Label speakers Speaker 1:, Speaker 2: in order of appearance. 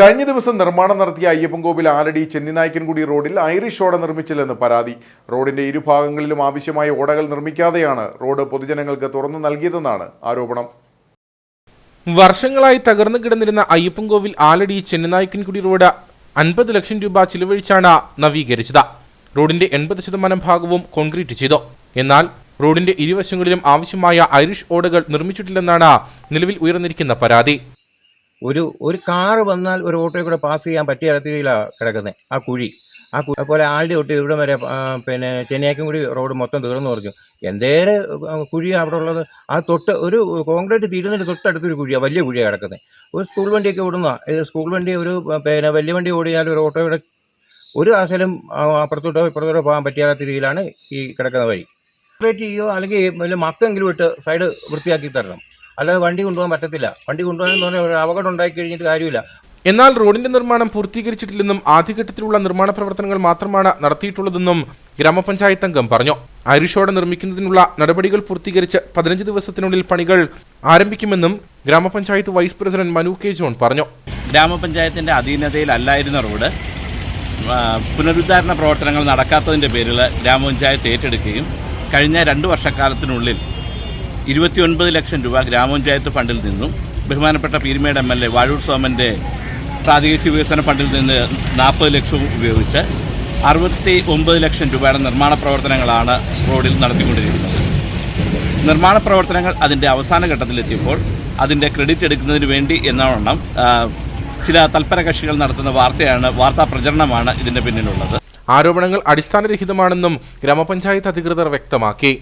Speaker 1: കഴിഞ്ഞ ദിവസം നിർമ്മാണം നടത്തിയ അയ്യപ്പൻകോവിൽ ആലടി ചെന്നിനായ്ക്കൻകുടി റോഡിൽ ഐറിഷ് ഓട നിർമ്മിച്ചില്ലെന്ന് പരാതി. റോഡിന്റെ ഇരുഭാഗങ്ങളിലും ആവശ്യമായ ഓടകൾ നിർമ്മിക്കാതെയാണ് റോഡ് പൊതുജനങ്ങൾക്ക് തുറന്നു നൽകിയതെന്നാണ് ആരോപണം.
Speaker 2: വർഷങ്ങളായി തകർന്നു കിടന്നിരുന്ന അയ്യപ്പൻകോവിൽ ആലടി ചെന്നിനായ്ക്കൻകുടി റോഡ് അൻപത് ലക്ഷം രൂപ ചിലവഴിച്ചാണ് നവീകരിച്ചത്. റോഡിന്റെ എൺപത് ശതമാനം ഭാഗവും കോൺക്രീറ്റ് ചെയ്തു. എന്നാൽ റോഡിന്റെ ഇരുവശങ്ങളിലും ആവശ്യമായ ഐറിഷ് ഓടകൾ നിർമ്മിച്ചിട്ടില്ലെന്നാണ് നിലവിൽ ഉയർന്നിരിക്കുന്ന പരാതി.
Speaker 3: ഒരു ഒരു കാറ് വന്നാൽ ഒരു ഓട്ടോയിൽ കൂടെ പാസ് ചെയ്യാൻ പറ്റിയ രീതിയിലാണ് കിടക്കുന്നത് ആ കുഴി. ആ കുഴി അതുപോലെ ആളുടെ തൊട്ട് ഇവിടെ വരെ പിന്നെ ചെന്നൈക്കും കൂടി റോഡ് മൊത്തം തീർന്നു പറഞ്ഞു. എന്തേരെ കുഴി അവിടെ ഉള്ളത്? ആ തൊട്ട് ഒരു കോൺക്രീറ്റ് തീരുന്നതിന് തൊട്ടടുത്തൊരു കുഴിയാണ് വലിയ കുഴിയാണ് കിടക്കുന്നത് ഒരു സ്കൂൾ വണ്ടിയൊക്കെ ഓടുന്ന സ്കൂൾ വണ്ടി ഒരു പിന്നെ വലിയ വണ്ടി ഓടിയാൽ ഒരു ഓട്ടോയുടെ ഒരു ആശലും അപ്പുറത്തോട്ടോ ഇപ്പുറത്തോട്ടോ പോകാൻ പറ്റാത്ത രീതിയിലാണ് ഈ കിടക്കുന്ന വഴി. ചെയ്യോ അല്ലെങ്കിൽ വല്ല മക്കെങ്കിലും ഇട്ട് സൈഡ് വൃത്തിയാക്കി തരണം. അല്ലാതെ വണ്ടി കൊണ്ടുപോകാൻ പറ്റത്തില്ല. വണ്ടി കൊണ്ടുപോകാൻ പറഞ്ഞാൽ ഒരു അപകടം ഉണ്ടായി കഴിഞ്ഞിട്ട് കാര്യമില്ല.
Speaker 2: എന്നാൽ റോഡിന്റെ നിർമ്മാണം പൂർത്തീകരിച്ചിട്ടില്ലെന്നും ആദ്യഘട്ടത്തിലുള്ള നിർമ്മാണ പ്രവർത്തനങ്ങൾ മാത്രമാണ് നടത്തിയിട്ടുള്ളതെന്നും ഗ്രാമപഞ്ചായത്ത് അംഗം പറഞ്ഞു. അരിഷോടെ നിർമ്മിക്കുന്നതിനുള്ള നടപടികൾ പൂർത്തീകരിച്ച് പതിനഞ്ച് ദിവസത്തിനുള്ളിൽ പണികൾ ആരംഭിക്കുമെന്നും grama panchayat vice president Manu K John പറഞ്ഞു.
Speaker 4: ഗ്രാമപഞ്ചായത്തിന്റെ അധീനതയിലല്ലായിരുന്ന റോഡ് പുനരുദ്ധാരണ പ്രവർത്തനങ്ങൾ നടക്കാത്തതിന്റെ പേരിൽ ഗ്രാമപഞ്ചായത്ത് ഏറ്റെടുക്കുകയും കഴിഞ്ഞ രണ്ട് വർഷക്കാലത്തിനുള്ളിൽ ഇരുപത്തിയൊൻപത് ലക്ഷം രൂപ ഗ്രാമപഞ്ചായത്ത് ഫണ്ടിൽ നിന്നും ബഹുമാനപ്പെട്ട Peermade M L A Vazhoor സോമന്റെ പ്രാദേശിക വികസന ഫണ്ടിൽ നിന്ന് നാൽപ്പത് ലക്ഷവും ഉപയോഗിച്ച് അറുപത്തി ഒമ്പത് ലക്ഷം രൂപയുടെ നിർമ്മാണ പ്രവർത്തനങ്ങളാണ് റോഡിൽ നടത്തിക്കൊണ്ടിരിക്കുന്നത്. നിർമ്മാണ പ്രവർത്തനങ്ങൾ അതിന്റെ അവസാന ഘട്ടത്തിലെത്തിയപ്പോൾ അതിന്റെ ക്രെഡിറ്റ് എടുക്കുന്നതിന് വേണ്ടി എന്നവണ്ണം ചില തൽപര കക്ഷികൾ നടത്തുന്ന വാർത്തയാണ് വാർത്താ പ്രചരണമാണ് ഇതിന്റെ പിന്നിലുള്ളത്.
Speaker 2: ആരോപണങ്ങൾ അടിസ്ഥാനരഹിതമാണെന്നും ഗ്രാമപഞ്ചായത്ത് അധികൃതർ വ്യക്തമാക്കി.